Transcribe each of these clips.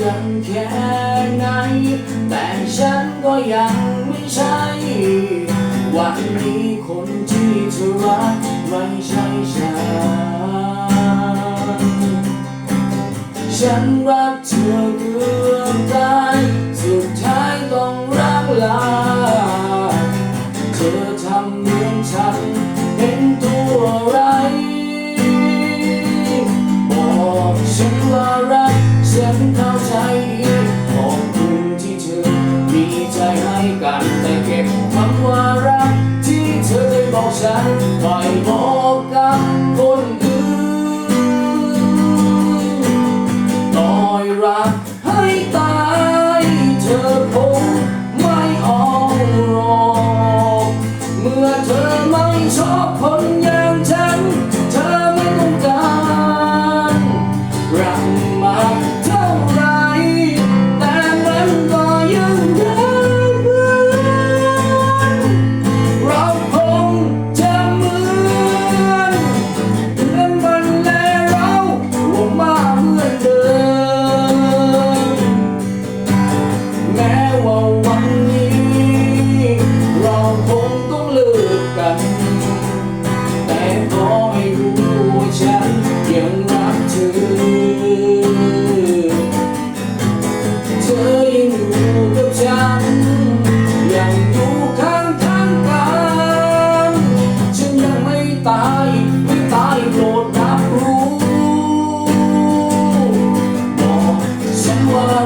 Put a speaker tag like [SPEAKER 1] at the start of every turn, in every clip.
[SPEAKER 1] กันแค่ไหน แต่ฉันก็ยังไม่ใช่ วันนี้คนที่เธอรักไม่ใช่ฉัน ฉันรักเธอ ดีขอบคุณที่เธอมีใจให้กันแต่เก็บคำว่ารัก ที่เธอได้บอกฉันไปบอกกับคนอื่นต่อยรักให้ตายเธอคงไม่ออกรอกเมื่อเธอไม่ชอบคน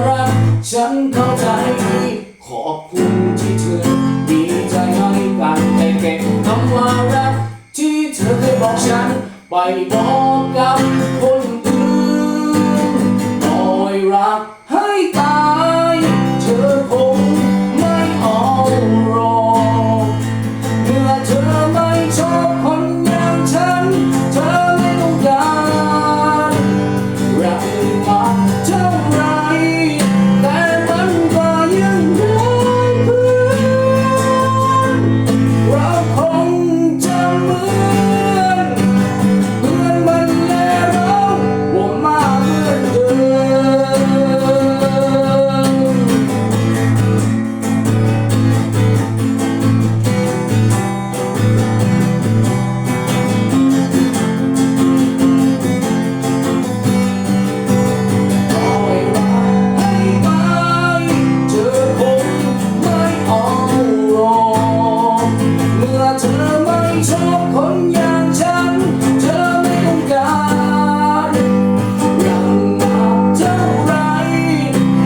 [SPEAKER 1] รัก ฉันเข้าใจดีขอบคุณที่เธอมีใจให้กันแต่เก็บคำว่ารัก ที่เธอเคยบอกฉัน ไปบอกกับคนอื่นปล่อยรักให้ตาย คนอย่างฉัน เธอไม่ต้องการรักมากเท่าไร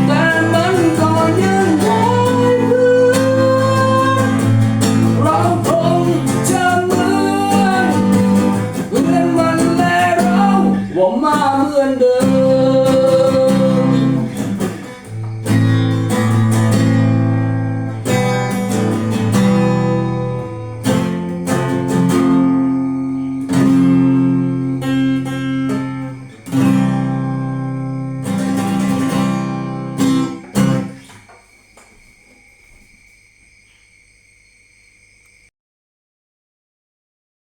[SPEAKER 1] แต่มันก็ยังได้เพื่อนเราคงจะเหมือนเพื่อนมันและเราว่ามา